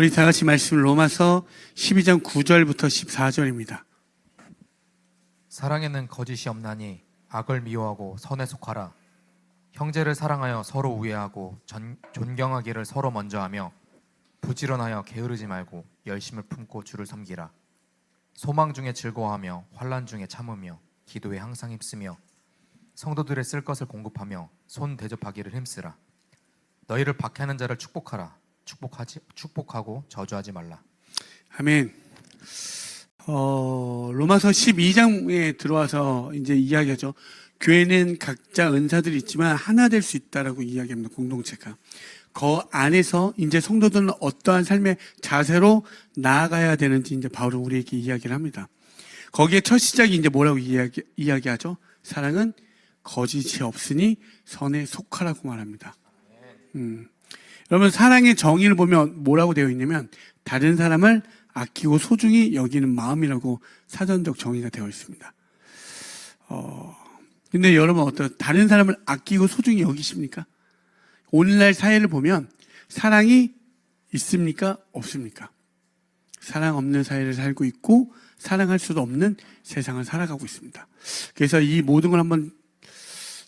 우리 다 같이 말씀 로마서 12장 9절부터 14절입니다. 사랑에는 거짓이 없나니 악을 미워하고 선에 속하라. 형제를 사랑하여 서로 우애하고 전, 존경하기를 서로 먼저 하며 부지런하여 게으르지 말고 열심을 품고 주를 섬기라. 소망 중에 즐거워하며 환란 중에 참으며 기도에 항상 힘쓰며 성도들의 쓸 것을 공급하며 손 대접하기를 힘쓰라. 너희를 박해하는 자를 축복하라. 축복하지 축복하고 저주하지 말라. 아멘. 어, 로마서 12장에 들어와서 이제 이야기하죠. 교회는 각자 은사들이 있지만 하나 될 수 있다라고 이야기합니다. 공동체가. 그 안에서 이제 성도들은 어떠한 삶의 자세로 나아가야 되는지 이제 바로 우리에게 이야기를 합니다. 거기에 첫 시작이 이제 뭐라고 이야기, 이야기하죠? 사랑은 거짓이 없으니 선에 속하라고 말합니다. 음. 여러분, 사랑의 정의를 보면 뭐라고 되어 있냐면, 다른 사람을 아끼고 소중히 여기는 마음이라고 사전적 정의가 되어 있습니다. 어, 근데 여러분 어떠 다른 사람을 아끼고 소중히 여기십니까? 오늘날 사회를 보면 사랑이 있습니까? 없습니까? 사랑 없는 사회를 살고 있고 사랑할 수도 없는 세상을 살아가고 있습니다. 그래서 이 모든 걸 한번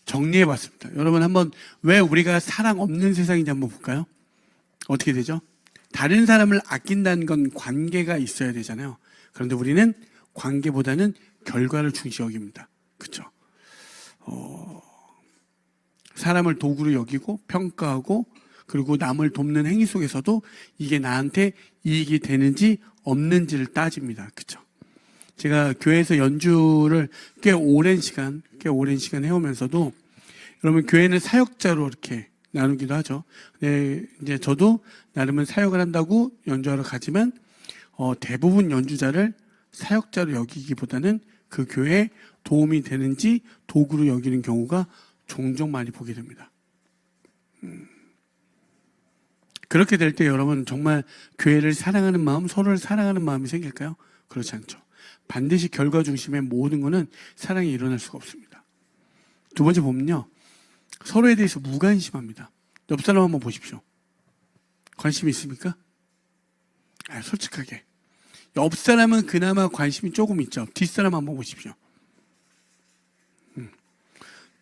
정리해 봤습니다. 여러분 한번 왜 우리가 사랑 없는 세상인지 한번 볼까요? 어떻게 되죠? 다른 사람을 아낀다는 건 관계가 있어야 되잖아요. 그런데 우리는 관계보다는 결과를 중시 여깁니다. 그렇죠? 어, 사람을 도구로 여기고 평가하고 그리고 남을 돕는 행위 속에서도 이게 나한테 이익이 되는지 없는지를 따집니다. 그렇죠? 제가 교회에서 연주를 꽤 오랜 시간, 꽤 오랜 시간 해오면서도 여러분 교회는 사역자로 이렇게 나누기도 하죠. 네, 이제 저도 나름은 사역을 한다고 연주하러 가지만 어, 대부분 연주자를 사역자로 여기기보다는 그 교회에 도움이 되는지 도구로 여기는 경우가 종종 많이 보게 됩니다. 음. 그렇게 될 때 여러분 정말 교회를 사랑하는 마음, 서로를 사랑하는 마음이 생길까요? 그렇지 않죠. 반드시 결과 중심의 모든 것은 사랑이 일어날 수가 없습니다. 두 번째 보면요. 서로에 대해서 무관심합니다. 옆 사람 한번 보십시오. 관심 있습니까? 아, 솔직하게. 옆 사람은 그나마 관심이 조금 있죠. 뒷 사람 한번 보십시오. 음.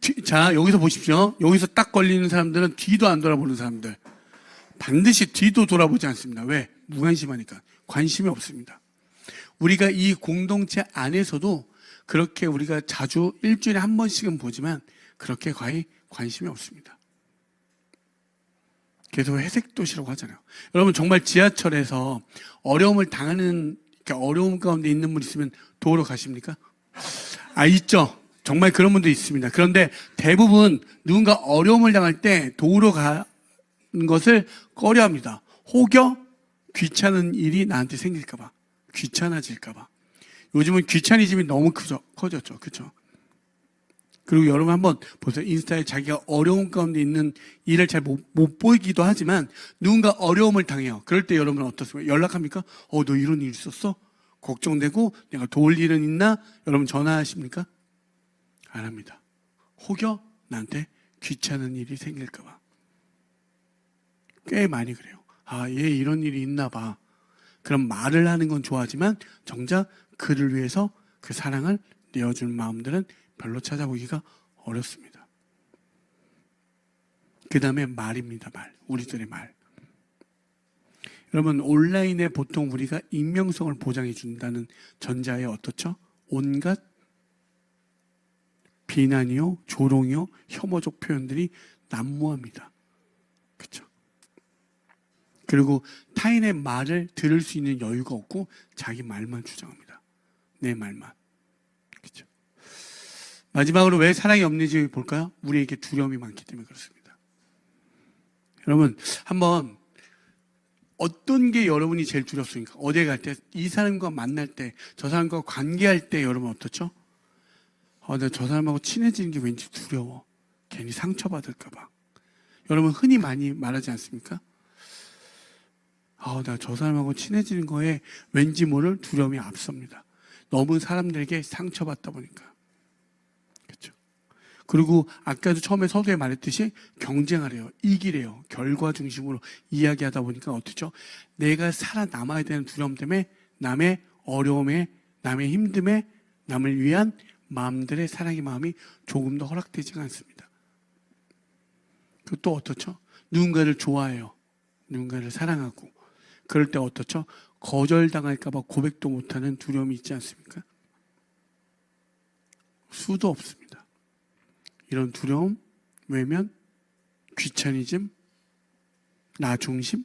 뒤- 자, 여기서 보십시오. 여기서 딱 걸리는 사람들은 뒤도 안 돌아보는 사람들. 반드시 뒤도 돌아보지 않습니다. 왜? 무관심하니까. 관심이 없습니다. 우리가 이 공동체 안에서도 그렇게 우리가 자주 일주일에 한 번씩은 보지만 그렇게 거의 관심이 없습니다. 그래서 회색 도시라고 하잖아요. 여러분 정말 지하철에서 어려움을 당하는 어려움 가운데 있는 분 있으면 도로 가십니까? 아 있죠. 정말 그런 분도 있습니다. 그런데 대부분 누군가 어려움을 당할 때 도로 가는 것을 꺼려합니다. 혹여 귀찮은 일이 나한테 생길까봐, 귀찮아질까봐. 요즘은 귀차니즘이 너무 크죠, 커졌죠, 그렇죠? 그리고 여러분 한번 보세요. 인스타에 자기가 어려움 가운데 있는 일을 잘못 보이기도 하지만 누군가 어려움을 당해요. 그럴 때 여러분은 어떻습니까? 연락합니까? 어, 너 이런 일 있었어? 걱정되고 내가 도울 일은 있나? 여러분 전화하십니까? 안 합니다. 혹여 나한테 귀찮은 일이 생길까봐. 꽤 많이 그래요. 아, 얘 이런 일이 있나 봐. 그럼 말을 하는 건 좋아하지만 정작 그를 위해서 그 사랑을 내어주는 마음들은 별로 찾아보기가 어렵습니다. 그 다음에 말입니다, 말. 우리들의 말. 여러분, 온라인에 보통 우리가 익명성을 보장해 준다는 전자에 어떻죠? 온갖 비난이요, 조롱이요, 혐오적 표현들이 난무합니다. 그렇죠? 그리고 타인의 말을 들을 수 있는 여유가 없고 자기 말만 주장합니다. 내 말만. 그렇죠? 마지막으로 왜 사랑이 없는지 볼까요? 우리에게 두려움이 많기 때문에 그렇습니다. 여러분, 한번 어떤 게 여러분이 제일 두렵습니까? 어디에 갈 때, 이 사람과 만날 때, 저 사람과 관계할 때 여러분 어떻죠? 어, 저 사람하고 친해지는 게 왠지 두려워. 괜히 상처받을까봐. 여러분 흔히 많이 말하지 않습니까? 아, 내가 저 사람하고 친해지는 거에 왠지 모를 두려움이 앞섭니다. 너무 사람들에게 상처받다 보니까. 그렇죠. 그리고 아까도 처음에 서두에 말했듯이 경쟁하래요. 이기래요. 결과 중심으로 이야기하다 보니까 어떻죠? 내가 살아남아야 되는 두려움 때문에 남의 어려움에, 남의 힘듦에, 남을 위한 마음들의 사랑의 마음이 조금 더 허락되지가 않습니다. 그 또 어떻죠? 누군가를 좋아해요. 누군가를 사랑하고. 그럴 때 어떻죠? 거절당할까봐 고백도 못하는 두려움이 있지 않습니까? 수도 없습니다. 이런 두려움, 외면, 귀차니즘, 나 중심.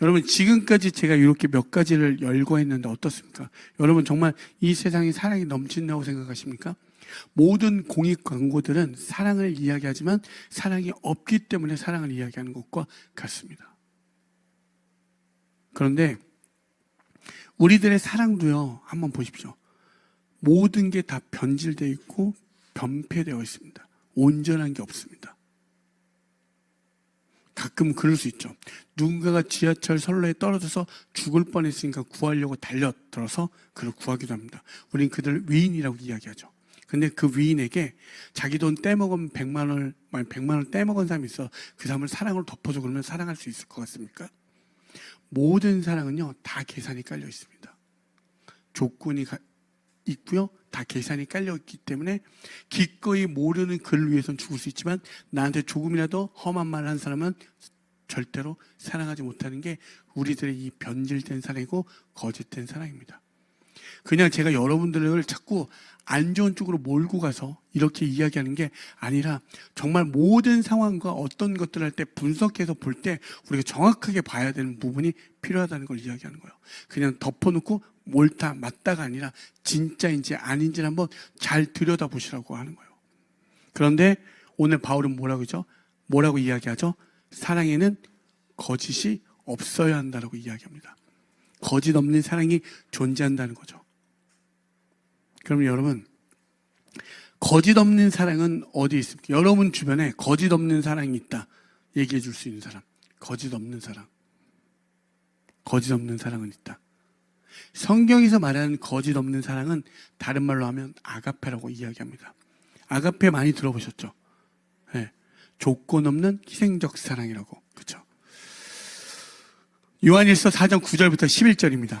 여러분 지금까지 제가 이렇게 몇 가지를 열거했는데 어떻습니까? 여러분 정말 이 세상에 사랑이 넘친다고 생각하십니까? 모든 공익 광고들은 사랑을 이야기하지만 사랑이 없기 때문에 사랑을 이야기하는 것과 같습니다. 그런데 우리들의 사랑도요, 한번 보십시오. 모든 게 다 변질되어 있고 변폐되어 있습니다. 온전한 게 없습니다. 가끔 그럴 수 있죠. 누군가가 지하철 선로에 떨어져서 죽을 뻔했으니까 구하려고 달려들어서 그를 구하기도 합니다. 우리는 그들을 위인이라고 이야기하죠. 근데 그 위인에게 자기 돈 떼먹은 100만 원을, 만약 100만 원을 떼먹은 사람이 있어 그 사람을 사랑으로 덮어줘 그러면 사랑할 수 있을 것 같습니까? 모든 사랑은요, 다 계산이 깔려 있습니다. 조건이 가- 있고요. 다 계산이 깔려 있기 때문에 기꺼이 모르는 그를 위해서는 죽을 수 있지만 나한테 조금이라도 험한 말을 한 사람은 절대로 사랑하지 못하는 게 우리들의 이 변질된 사랑이고 거짓된 사랑입니다. 그냥 제가 여러분들을 자꾸 안 좋은 쪽으로 몰고 가서 이렇게 이야기하는 게 아니라 정말 모든 상황과 어떤 것들을 할때 분석해서 볼 때 우리가 정확하게 봐야 되는 부분이 필요하다는 걸 이야기하는 거예요. 그냥 덮어놓고 옳다 맞다가 아니라 진짜인지 아닌지를 한번 잘 들여다보시라고 하는 거예요. 그런데 오늘 바울은 뭐라고 하죠? 뭐라고 이야기하죠? 사랑에는 거짓이 없어야 한다라고 이야기합니다. 거짓 없는 사랑이 존재한다는 거죠. 그럼 여러분, 거짓 없는 사랑은 어디 있습니까? 여러분 주변에 거짓 없는 사랑이 있다. 얘기해 줄 수 있는 사람. 거짓 없는 사랑. 거짓 없는 사랑은 있다. 성경에서 말하는 거짓 없는 사랑은 다른 말로 하면 아가페라고 이야기합니다. 아가페 많이 들어보셨죠? 예. 조건 없는 희생적 사랑이라고. 그렇죠? 요한일서 4장 9절부터 11절입니다.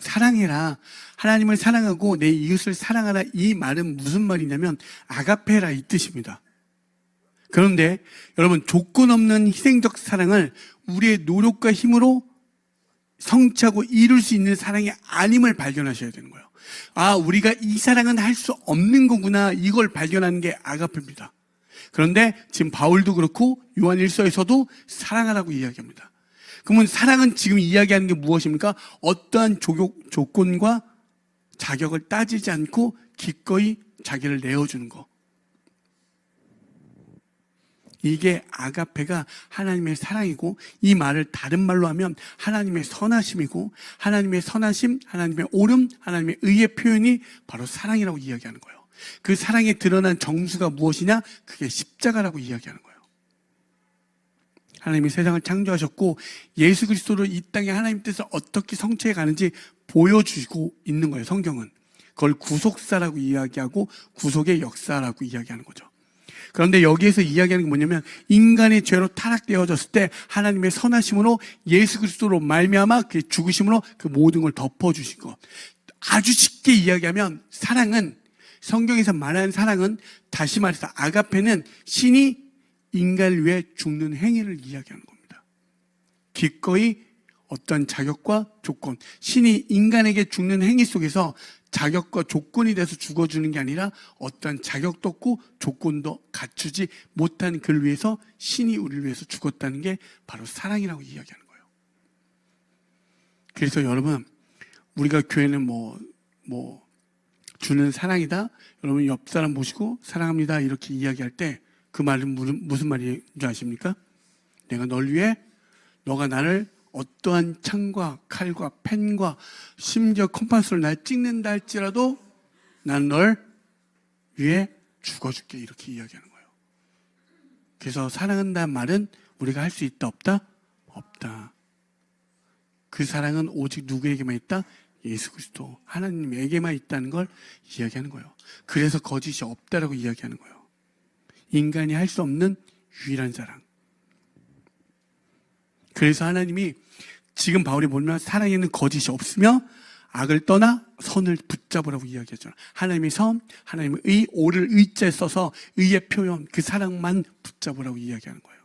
사랑해라. 하나님을 사랑하고 내 이웃을 사랑하라. 이 말은 무슨 말이냐면 아가페라 이 뜻입니다. 그런데 여러분, 조건 없는 희생적 사랑을 우리의 노력과 힘으로 성취하고 이룰 수 있는 사랑이 아님을 발견하셔야 되는 거예요. 아, 우리가 이 사랑은 할 수 없는 거구나. 이걸 발견하는 게 아가페입니다. 그런데 지금 바울도 그렇고 요한 일서에서도 사랑하라고 이야기합니다. 그러면 사랑은 지금 이야기하는 게 무엇입니까? 어떠한 조교, 조건과 자격을 따지지 않고 기꺼이 자기를 내어주는 거. 이게 아가페가 하나님의 사랑이고 이 말을 다른 말로 하면 하나님의 선하심이고 하나님의 선하심, 하나님의 오름, 하나님의 의의 표현이 바로 사랑이라고 이야기하는 거예요. 그 사랑에 드러난 정수가 무엇이냐? 그게 십자가라고 이야기하는 거예요. 하나님이 세상을 창조하셨고 예수 그리스도를 이 땅에 하나님 뜻을 어떻게 성취해 가는지 보여주고 있는 거예요. 성경은 그걸 구속사라고 이야기하고 구속의 역사라고 이야기하는 거죠. 그런데 여기에서 이야기하는 게 뭐냐면 인간의 죄로 타락되어졌을 때 하나님의 선하심으로 예수 그리스도로 말미암아 그 죽으심으로 그 모든 걸 덮어 주신 것. 아주 쉽게 이야기하면 사랑은 성경에서 말하는 사랑은 다시 말해서 아가페는 신이 인간을 위해 죽는 행위를 이야기하는 겁니다. 기꺼이 어떤 자격과 조건, 신이 인간에게 죽는 행위 속에서 자격과 조건이 돼서 죽어주는 게 아니라 어떤 자격도 없고 조건도 갖추지 못한 그를 위해서 신이 우리를 위해서 죽었다는 게 바로 사랑이라고 이야기하는 거예요. 그래서 여러분, 우리가 교회는 뭐, 뭐, 주는 사랑이다. 여러분 옆 사람 보시고 사랑합니다 이렇게 이야기할 때 그 말은 무슨, 무슨 말인 줄 아십니까? 내가 널 위해 너가 나를 어떠한 창과 칼과 펜과 심지어 컴파스를 날 찍는다 할지라도 난 널 위해 죽어줄게 이렇게 이야기하는 거예요. 그래서 사랑한다는 말은 우리가 할 수 있다 없다 없다. 그 사랑은 오직 누구에게만 있다? 예수 그리스도 하나님에게만 있다는 걸 이야기하는 거예요. 그래서 거짓이 없다라고 이야기하는 거예요. 인간이 할 수 없는 유일한 사랑. 그래서 하나님이 지금 바울이 보면 사랑에는 거짓이 없으며 악을 떠나 선을 붙잡으라고 이야기하죠. 하나님의 선, 하나님의 의, 오를 의자에 써서 의의 표현, 그 사랑만 붙잡으라고 이야기하는 거예요.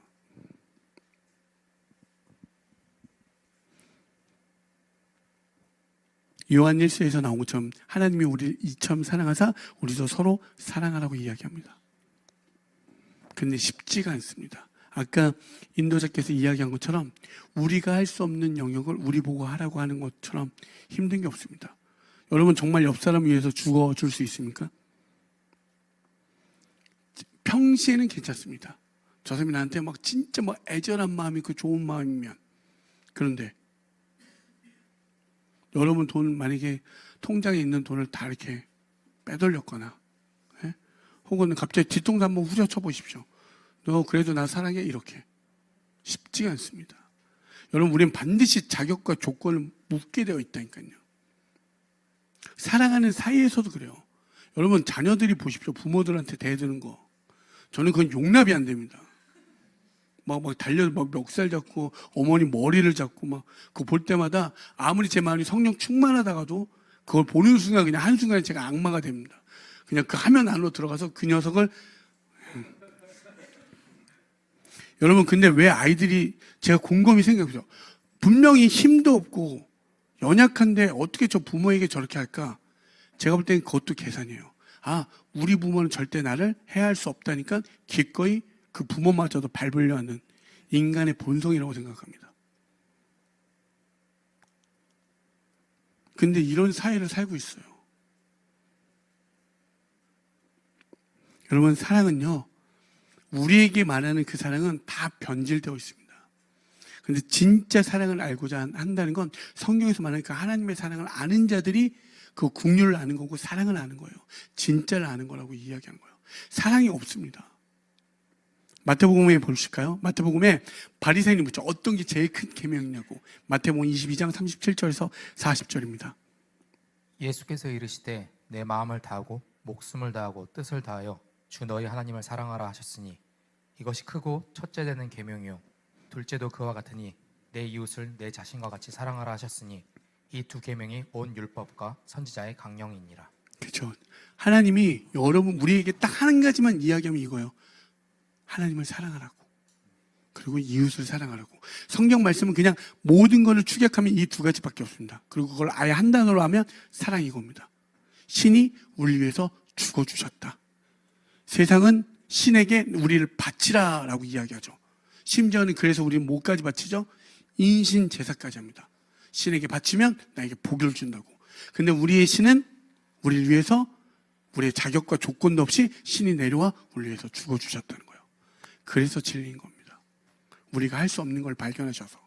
요한 1서에서 나온 것처럼 하나님이 우리를 이처럼 사랑하사 우리도 서로 사랑하라고 이야기합니다. 근데 쉽지가 않습니다. 아까 인도자께서 이야기한 것처럼 우리가 할 수 없는 영역을 우리 보고 하라고 하는 것처럼 힘든 게 없습니다. 여러분 정말 옆 사람 위해서 죽어 줄 수 있습니까? 평시에는 괜찮습니다. 저 사람이 나한테 막 진짜 막 애절한 마음이 그 좋은 마음이면 그런데 여러분 돈 만약에 통장에 있는 돈을 다 이렇게 빼돌렸거나 예? 혹은 갑자기 뒤통수 한번 후려쳐 보십시오. 너 그래도 나 사랑해 이렇게 쉽지가 않습니다. 여러분 우리는 반드시 자격과 조건을 묻게 되어 있다니까요. 사랑하는 사이에서도 그래요. 여러분 자녀들이 보십시오. 부모들한테 대드는 거. 저는 그건 용납이 안 됩니다. 막, 막 달려, 막 멱살 잡고, 어머니 머리를 잡고, 막, 그거 볼 때마다 아무리 제 마음이 성령 충만하다가도 그걸 보는 순간 그냥 한순간에 제가 악마가 됩니다. 그냥 그 화면 안으로 들어가서 그 녀석을 여러분, 근데 왜 아이들이 제가 곰곰이 생각해보죠. 분명히 힘도 없고 연약한데 어떻게 저 부모에게 저렇게 할까? 제가 볼 때는 그것도 계산이에요. 아, 우리 부모는 절대 나를 해할 수 없다니까 기꺼이 그 부모마저도 밟으려 하는 인간의 본성이라고 생각합니다. 근데 이런 사회를 살고 있어요. 여러분, 사랑은요, 우리에게 말하는 그 사랑은 다 변질되어 있습니다. 근데 진짜 사랑을 알고자 한다는 건 성경에서 말하는 그 하나님의 사랑을 아는 자들이 그 국률을 아는 거고 사랑을 아는 거예요. 진짜를 아는 거라고 이야기하는 거예요. 사랑이 없습니다. 마태복음에 보실까요? 마태복음에 바리새인이 묻죠. 어떤 게 제일 큰 계명이냐고. 마태복음 22장 37절에서 40절입니다. 예수께서 이르시되 내 마음을 다하고 목숨을 다하고 뜻을 다하여 주 너희 하나님을 사랑하라 하셨으니 이것이 크고 첫째 되는 계명이요 둘째도 그와 같으니 내 이웃을 내 자신과 같이 사랑하라 하셨으니 이 두 계명이 온 율법과 선지자의 강령이니라. 그렇죠. 하나님이 여러분 우리에게 딱 한 가지만 이야기하면 이거예요. 하나님을 사랑하라고. 그리고 이웃을 사랑하라고. 성경 말씀은 그냥 모든 것을 축약하면 이 두 가지밖에 없습니다. 그리고 그걸 아예 한 단어로 하면 사랑이 겁니다. 신이 우리 위해서 죽어 주셨다. 세상은 신에게 우리를 바치라라고 이야기하죠. 심지어는 그래서 우리는 뭐까지 바치죠? 인신 제사까지 합니다. 신에게 바치면 나에게 복을 준다고. 근데 우리의 신은 우리를 위해서 우리의 자격과 조건도 없이 신이 내려와 우리를 위해서 죽어 주셨다는 거예요. 그래서 진리인 겁니다. 우리가 할 수 없는 걸 발견하셔서.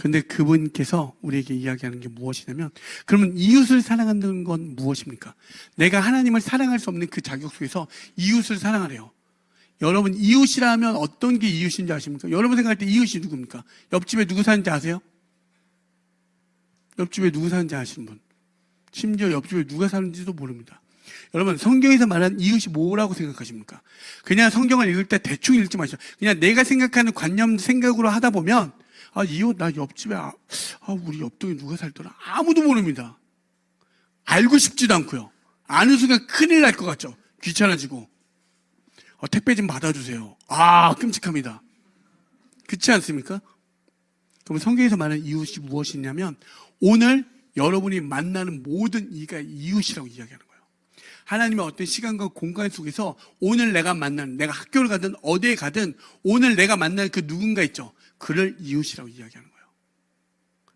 근데 그분께서 우리에게 이야기하는 게 무엇이냐면 그러면 이웃을 사랑한다는 건 무엇입니까? 내가 하나님을 사랑할 수 없는 그 자격 속에서 이웃을 사랑하래요. 여러분 이웃이라 하면 어떤 게 이웃인지 아십니까? 여러분 생각할 때 이웃이 누굽니까? 옆집에 누구 사는지 아세요? 옆집에 누구 사는지 아시는 분? 심지어 옆집에 누가 사는지도 모릅니다. 여러분 성경에서 말하는 이웃이 뭐라고 생각하십니까? 그냥 성경을 읽을 때 대충 읽지 마시죠. 그냥 내가 생각하는 관념 생각으로 하다 보면 아 이웃 나 옆집에 아, 아, 우리 옆동에 누가 살더라 아무도 모릅니다. 알고 싶지도 않고요. 아는 순간 큰일 날 것 같죠. 귀찮아지고 어, 택배 좀 받아주세요. 아 끔찍합니다. 그렇지 않습니까? 그럼 성경에서 말하는 이웃이 무엇이냐면 오늘 여러분이 만나는 모든 이가 이웃이라고 이야기하는 거예요. 하나님의 어떤 시간과 공간 속에서 오늘 내가 만나는 내가 학교를 가든 어디에 가든 오늘 내가 만날 그 누군가 있죠. 그를 이웃이라고 이야기하는 거예요.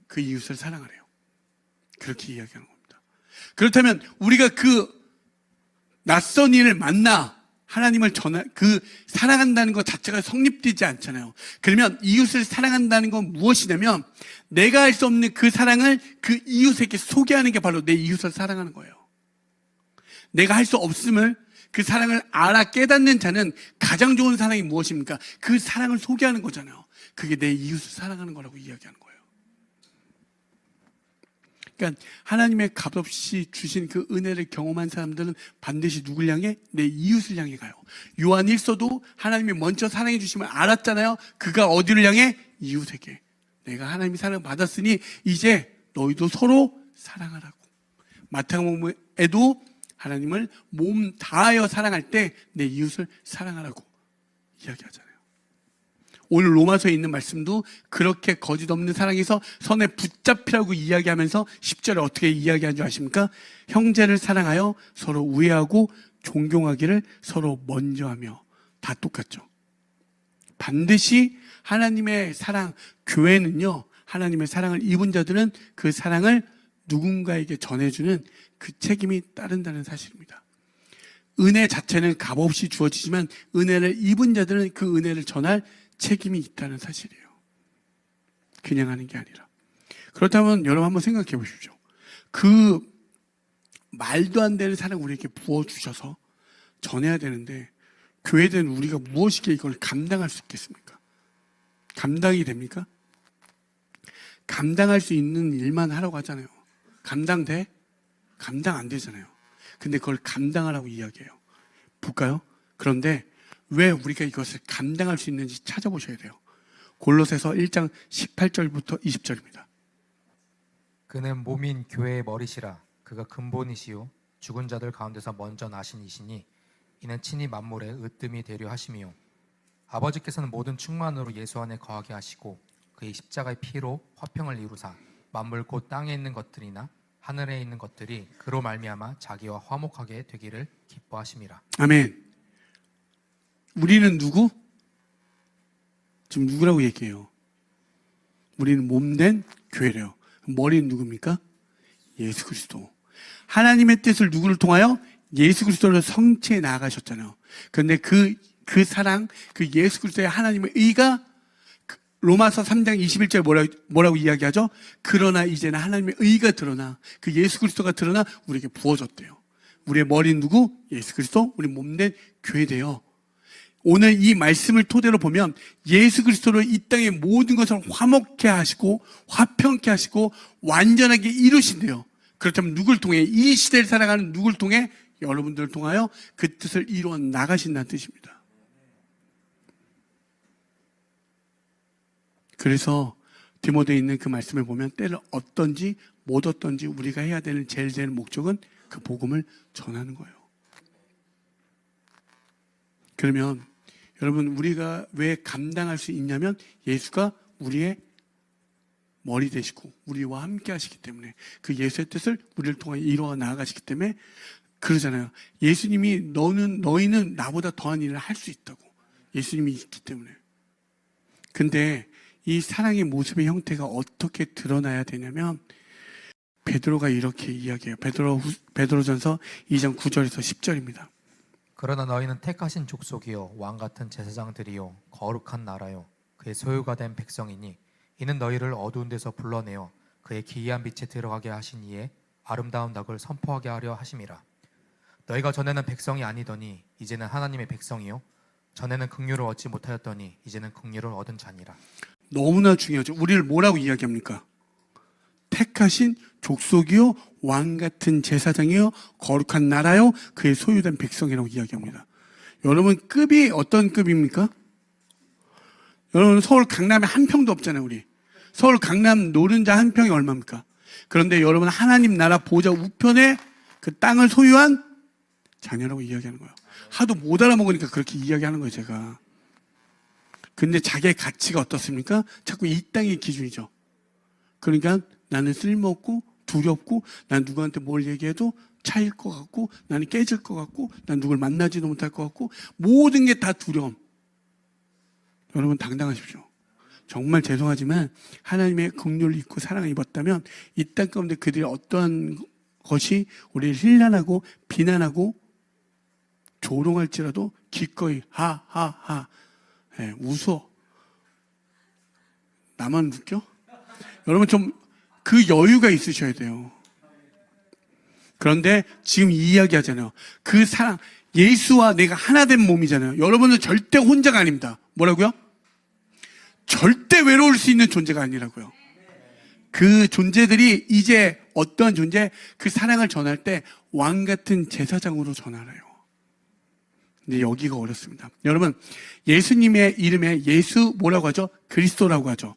그 이웃을 사랑하래요. 그렇게 이야기하는 겁니다. 그렇다면 우리가 그 낯선 이를 만나 하나님을 전하 그 사랑한다는 것 자체가 성립되지 않잖아요. 그러면 이웃을 사랑한다는 건 무엇이냐면 내가 할수 없는 그 사랑을 그 이웃에게 소개하는 게 바로 내 이웃을 사랑하는 거예요. 내가 할 수 없음을 그 사랑을 알아 깨닫는 자는 가장 좋은 사랑이 무엇입니까? 그 사랑을 소개하는 거잖아요. 그게 내 이웃을 사랑하는 거라고 이야기하는 거예요. 그러니까 하나님의 값없이 주신 그 은혜를 경험한 사람들은 반드시 누굴 향해 내 이웃을 향해 가요. 요한 1서도 하나님이 먼저 사랑해 주심을 알았잖아요. 그가 어디를 향해 이웃에게 내가 하나님이 사랑 받았으니 이제 너희도 서로 사랑하라고. 마태복음에도 하나님을 몸 다하여 사랑할 때 내 이웃을 사랑하라고 이야기하잖아요. 오늘 로마서에 있는 말씀도 그렇게 거짓 없는 사랑에서 선에 붙잡히라고 이야기하면서 10절에 어떻게 이야기한 줄 아십니까? 형제를 사랑하여 서로 우애하고 존경하기를 서로 먼저 하며 다 똑같죠. 반드시 하나님의 사랑, 교회는요, 하나님의 사랑을 입은 자들은 그 사랑을 누군가에게 전해주는 그 책임이 따른다는 사실입니다. 은혜 자체는 값없이 주어지지만 은혜를 입은 자들은 그 은혜를 전할 책임이 있다는 사실이에요. 그냥 하는 게 아니라. 그렇다면 여러분 한번 생각해 보십시오. 그 말도 안 되는 사랑 우리에게 부어주셔서 전해야 되는데 교회된 우리가 무엇이기에 이걸 감당할 수 있겠습니까? 감당이 됩니까? 감당할 수 있는 일만 하라고 하잖아요. 감당돼? 감당 안 되잖아요. 근데 그걸 감당하라고 이야기해요. 볼까요? 그런데 왜 우리가 이것을 감당할 수 있는지 찾아보셔야 돼요. 골로새서 1장 18절부터 20절입니다. 그는 몸인 교회의 머리시라 그가 근본이시요 죽은 자들 가운데서 먼저 나신 이시니 이는 친히 만물의 으뜸이 되려 하심이요 아버지께서는 모든 충만으로 예수 안에 거하게 하시고 그의 십자가의 피로 화평을 이루사 만물 곧 땅에 있는 것들이나 하늘에 있는 것들이 그로 말미암아 자기와 화목하게 되기를 기뻐하심이라 아멘. 우리는 누구? 지금 누구라고 얘기해요? 우리는 몸된 교회래요. 머리는 누굽니까? 예수 그리스도. 하나님의 뜻을 누구를 통하여? 예수 그리스도를 성취해 나아가셨잖아요. 그런데 그, 그 사랑, 그 예수 그리스도의 하나님의 의가 그 로마서 3장 21절 뭐라, 뭐라고 이야기하죠? 그러나 이제는 하나님의 의가 드러나, 그 예수 그리스도가 드러나 우리에게 부어졌대요. 우리의 머리는 누구? 예수 그리스도, 우리 몸된 교회돼요. 오늘 이 말씀을 토대로 보면 예수 그리스도로 이 땅의 모든 것을 화목케 하시고 화평케 하시고 완전하게 이루신대요. 그렇다면 누굴 통해 이 시대를 살아가는 누굴 통해 여러분들을 통하여 그 뜻을 이루어 나가신다는 뜻입니다. 그래서 디모데에 있는 그 말씀을 보면 때를 어떤지 못 어떤지 우리가 해야 되는 제일 제일 목적은 그 복음을 전하는 거예요. 그러면 여러분 우리가 왜 감당할 수 있냐면 예수가 우리의 머리 되시고 우리와 함께 하시기 때문에 그 예수의 뜻을 우리를 통해 이루어 나아가시기 때문에 그러잖아요. 예수님이 너는 너희는 나보다 더한 일을 할 수 있다고. 예수님이 있기 때문에. 근데 이 사랑의 모습의 형태가 어떻게 드러나야 되냐면 베드로가 이렇게 이야기해요. 베드로 후- 베드로전서 2장 9절에서 10절입니다. 그러나 너희는 택하신 족속이요 왕 같은 제사장들이요 거룩한 나라요 그의 소유가 된 백성이니 이는 너희를 어두운 데서 불러내어 그의 기이한 빛에 들어가게 하신 이에 아름다운 덕을 선포하게 하려 하심이라 너희가 전에는 백성이 아니더니 이제는 하나님의 백성이요 전에는 긍휼을 얻지 못하였더니 이제는 긍휼을 얻은 자니라 너무나 중요하죠. 우리를 뭐라고 이야기합니까? 택하신 족속이요 왕 같은 제사장이요 거룩한 나라요 그의 소유된 백성이라고 이야기합니다. 여러분 급이 어떤 급입니까? 여러분 서울 강남에 한 평도 없잖아요, 우리. 서울 강남 노른자 한 평이 얼마입니까? 그런데 여러분 하나님 나라 보좌 우편에 그 땅을 소유한 자녀라고 이야기하는 거예요. 하도 못 알아먹으니까 그렇게 이야기하는 거예요, 제가. 근데 자기의 가치가 어떻습니까? 자꾸 이 땅의 기준이죠. 그러니까 나는 쓸모없고 두렵고 난 누구한테 뭘 얘기해도 차일 것 같고 나는 깨질 것 같고 난 누굴 만나지도 못할 것 같고 모든 게 다 두려움. 여러분 당당하십시오. 정말 죄송하지만 하나님의 긍휼을 입고 사랑을 입었다면 이 땅 가운데 그들이 어떠한 것이 우리를 힐난하고 비난하고 조롱할지라도 기꺼이 하하하 예, 웃어 나만 웃겨? 여러분 좀 그 여유가 있으셔야 돼요. 그런데 지금 이 이야기 하잖아요. 그 사랑, 예수와 내가 하나 된 몸이잖아요. 여러분은 절대 혼자가 아닙니다. 뭐라고요? 절대 외로울 수 있는 존재가 아니라고요. 그 존재들이 이제 어떠한 존재, 그 사랑을 전할 때 왕 같은 제사장으로 전하래요. 근데 여기가 어렵습니다. 여러분, 예수님의 이름에 예수 뭐라고 하죠? 그리스도라고 하죠.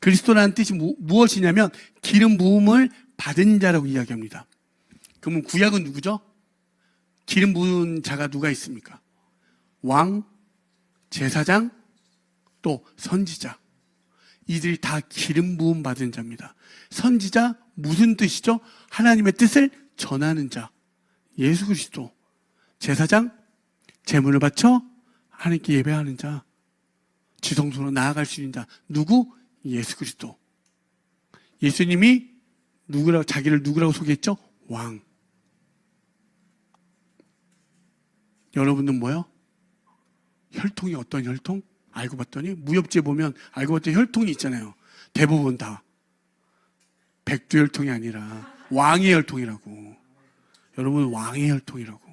그리스도라는 뜻이 무, 무엇이냐면 기름 부음을 받은 자라고 이야기합니다. 그러면 구약은 누구죠? 기름 부은 자가 누가 있습니까? 왕, 제사장, 또 선지자. 이들이 다 기름 부음 받은 자입니다. 선지자 무슨 뜻이죠? 하나님의 뜻을 전하는 자. 예수 그리스도. 제사장 제물을 바쳐 하나님께 예배하는 자. 지성소로 나아갈 수 있는 자. 누구? 예수 그리스도. 예수님이 누구라고 자기를 누구라고 소개했죠? 왕. 여러분은 뭐요? 혈통이 어떤 혈통? 알고 봤더니 무협지에 보면 알고 봤더니 혈통이 있잖아요. 대부분 다 백두 혈통이 아니라 왕의 혈통이라고. 여러분 왕의 혈통이라고.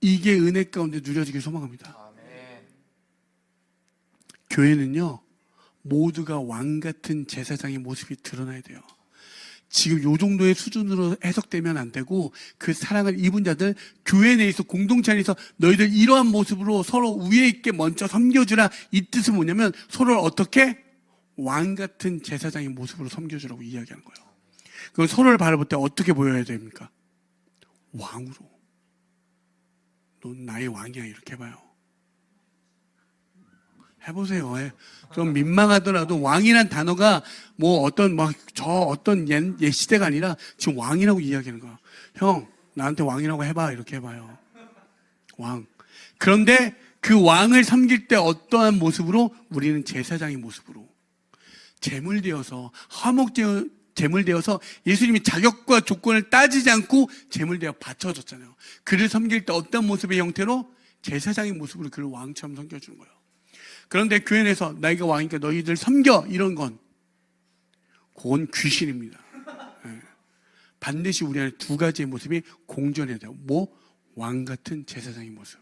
이게 은혜 가운데 누려지길 소망합니다. 교회는요 모두가 왕 같은 제사장의 모습이 드러나야 돼요. 지금 요 정도의 수준으로 해석되면 안 되고 그 사랑을 입은 자들 교회 내에서 공동체 안에서 너희들 이러한 모습으로 서로 우애 있게 먼저 섬겨주라 이 뜻은 뭐냐면 서로를 어떻게 왕 같은 제사장의 모습으로 섬겨주라고 이야기하는 거예요. 그럼 서로를 바라볼 때 어떻게 보여야 됩니까? 왕으로. 넌 나의 왕이야 이렇게 해봐요. 해보세요. 예. 좀 민망하더라도 왕이란 단어가 뭐 어떤 막 저 어떤 옛, 옛 시대가 아니라 지금 왕이라고 이야기하는 거야. 형 나한테 왕이라고 해봐 이렇게 해봐요. 왕. 그런데 그 왕을 섬길 때 어떠한 모습으로 우리는 제사장의 모습으로 제물되어서 화목되어 제물되어서 예수님이 자격과 조건을 따지지 않고 제물되어 바쳐졌잖아요. 그를 섬길 때 어떤 모습의 형태로 제사장의 모습으로 그를 왕처럼 섬겨주는 거예요. 그런데 교회 내에서 나이가 왕이니까 너희들 섬겨 이런 건 그건 귀신입니다. 예. 반드시 우리 안에 두 가지의 모습이 공존해야 돼요. 뭐? 왕 같은 제사장의 모습.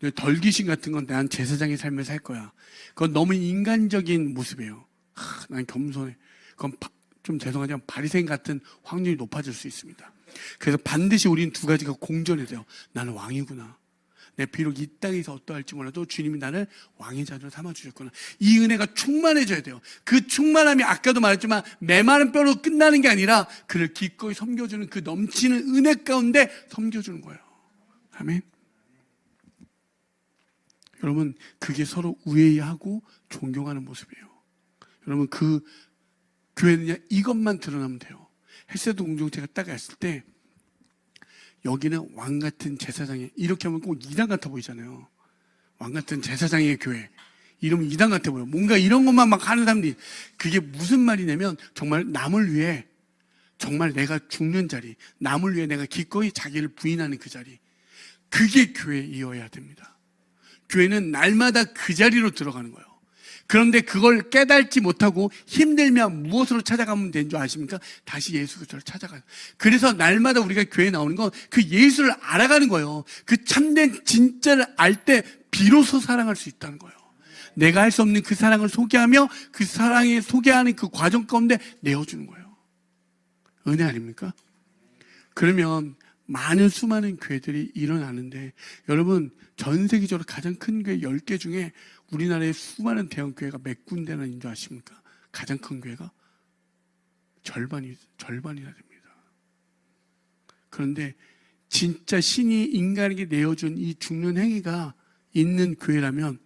근데 덜 귀신 같은 건 난 제사장의 삶을 살 거야. 그건 너무 인간적인 모습이에요. 하, 난 겸손해. 그건 바- 좀 죄송하지만 바리새인 같은 확률이 높아질 수 있습니다. 그래서 반드시 우리는 두 가지가 공존해야 돼요. 나는 왕이구나. 내 비록 이 땅에서 어떠할지 몰라도 주님이 나를 왕의 자녀로 삼아 주셨구나. 이 은혜가 충만해져야 돼요. 그 충만함이 아까도 말했지만 메마른 뼈로 끝나는 게 아니라 그를 기꺼이 섬겨주는 그 넘치는 은혜 가운데 섬겨주는 거예요. 아멘. 여러분 그게 서로 우애하고 존경하는 모습이에요. 여러분 그 교회는요 이것만 드러나면 돼요. 헬세도 공동체가 딱 갔을 때 여기는 왕 같은 제사장이 이렇게 하면 꼭 이단 같아 보이잖아요. 왕 같은 제사장의 교회. 이러면 이단 같아 보여. 뭔가 이런 것만 막 하는 사람들이 그게 무슨 말이냐면 정말 남을 위해 정말 내가 죽는 자리, 남을 위해 내가 기꺼이 자기를 부인하는 그 자리. 그게 교회이어야 됩니다. 교회는 날마다 그 자리로 들어가는 거예요. 그런데 그걸 깨닫지 못하고 힘들면 무엇으로 찾아가면 되는 줄 아십니까? 다시 예수 그리스도를 찾아가요. 그래서 날마다 우리가 교회에 나오는 건 그 예수를 알아가는 거예요. 그 참된 진짜를 알 때 비로소 사랑할 수 있다는 거예요. 내가 할 수 없는 그 사랑을 소개하며 그 사랑에 소개하는 그 과정 가운데 내어주는 거예요. 은혜 아닙니까? 그러면 많은 수많은 교회들이 일어나는데 여러분 전 세계적으로 가장 큰 교회 10개 중에 우리나라의 수많은 대형 교회가 몇 군데나 있는 줄 아십니까? 가장 큰 교회가 절반이 절반이나 됩니다. 그런데 진짜 신이 인간에게 내어준 이 죽는 행위가 있는 교회라면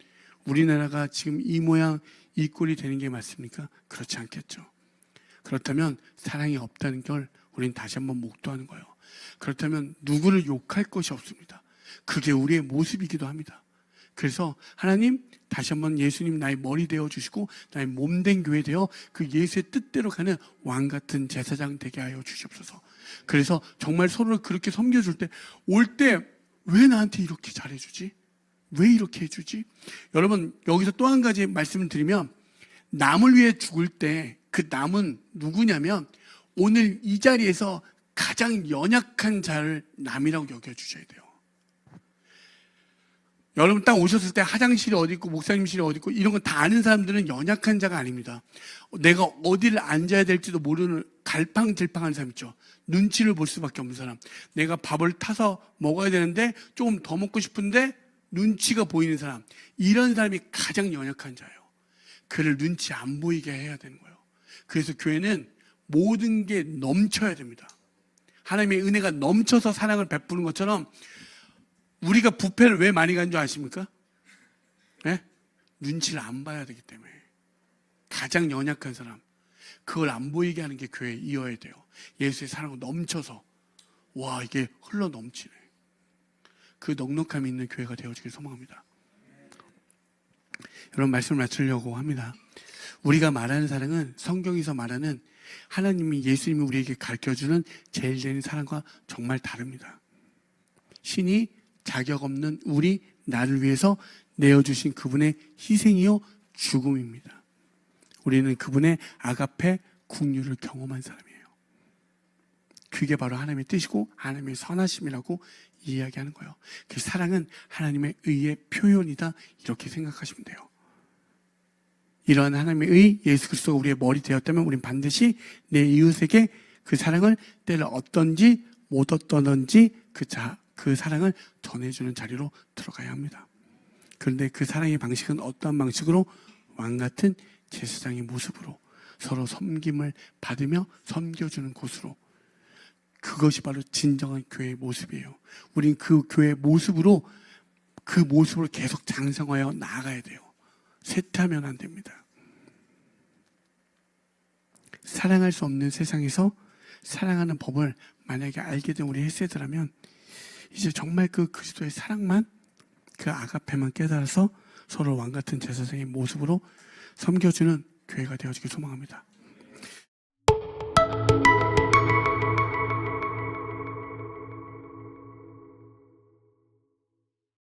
우리나라가 지금 이 모양 이 꼴이 되는 게 맞습니까? 그렇지 않겠죠. 그렇다면 사랑이 없다는 걸 우리는 다시 한번 목도하는 거예요. 그렇다면 누구를 욕할 것이 없습니다. 그게 우리의 모습이기도 합니다. 그래서 하나님 다시 한번 예수님 나의 머리 되어 주시고 나의 몸 된 교회 되어 그 예수의 뜻대로 가는 왕 같은 제사장 되게 하여 주시옵소서. 그래서 정말 서로를 그렇게 섬겨 줄 때 올 때 왜 나한테 이렇게 잘해 주지? 왜 이렇게 해 주지? 여러분 여기서 또 한 가지 말씀을 드리면 남을 위해 죽을 때 그 남은 누구냐면 오늘 이 자리에서 가장 연약한 자를 남이라고 여겨 주셔야 돼요. 여러분 딱 오셨을 때 화장실이 어디 있고 목사님실이 어디 있고 이런 거다 아는 사람들은 연약한 자가 아닙니다. 내가 어디를 앉아야 될지도 모르는 갈팡질팡한 사람 있죠. 눈치를 볼 수밖에 없는 사람. 내가 밥을 타서 먹어야 되는데 조금 더 먹고 싶은데 눈치가 보이는 사람. 이런 사람이 가장 연약한 자예요. 그를 눈치 안 보이게 해야 되는 거예요. 그래서 교회는 모든 게 넘쳐야 됩니다. 하나님의 은혜가 넘쳐서 사랑을 베푸는 것처럼 우리가 부패를 왜 많이 간 줄 아십니까? 예? 눈치를 안 봐야 되기 때문에. 가장 연약한 사람. 그걸 안 보이게 하는 게 교회에 이어야 돼요. 예수의 사랑을 넘쳐서. 와, 이게 흘러 넘치네. 그 넉넉함이 있는 교회가 되어주길 소망합니다. 여러분, 말씀을 마치려고 합니다. 우리가 말하는 사랑은 성경에서 말하는 하나님이 예수님이 우리에게 가르쳐 주는 제일 되는 사랑과 정말 다릅니다. 신이 자격 없는 우리 나를 위해서 내어 주신 그분의 희생이요 죽음입니다. 우리는 그분의 아가페 국류를 경험한 사람이에요. 그게 바로 하나님의 뜻이고 하나님의 선하심이라고 이야기하는 거예요. 그 사랑은 하나님의 의의 표현이다 이렇게 생각하시면 돼요. 이러한 하나님의 의 예수 그리스도가 우리의 머리 되었다면 우리는 반드시 내 이웃에게 그 사랑을 때를 어떤지 못 어떠든지 그, 자, 그 사랑을 전해주는 자리로 들어가야 합니다. 그런데 그 사랑의 방식은 어떠한 방식으로 왕 같은 제사장의 모습으로 서로 섬김을 받으며 섬겨주는 곳으로 그것이 바로 진정한 교회의 모습이에요. 우린 그 교회의 모습으로 그 모습을 계속 장성하여 나아가야 돼요. 쇠퇴하면 안 됩니다. 사랑할 수 없는 세상에서 사랑하는 법을 만약에 알게 된 우리 헬세들라면 이제 정말 그 그리스도의 사랑만 그 아가페만 깨달아서 서로 왕 같은 제사장의 모습으로 섬겨주는 교회가 되어지길 소망합니다.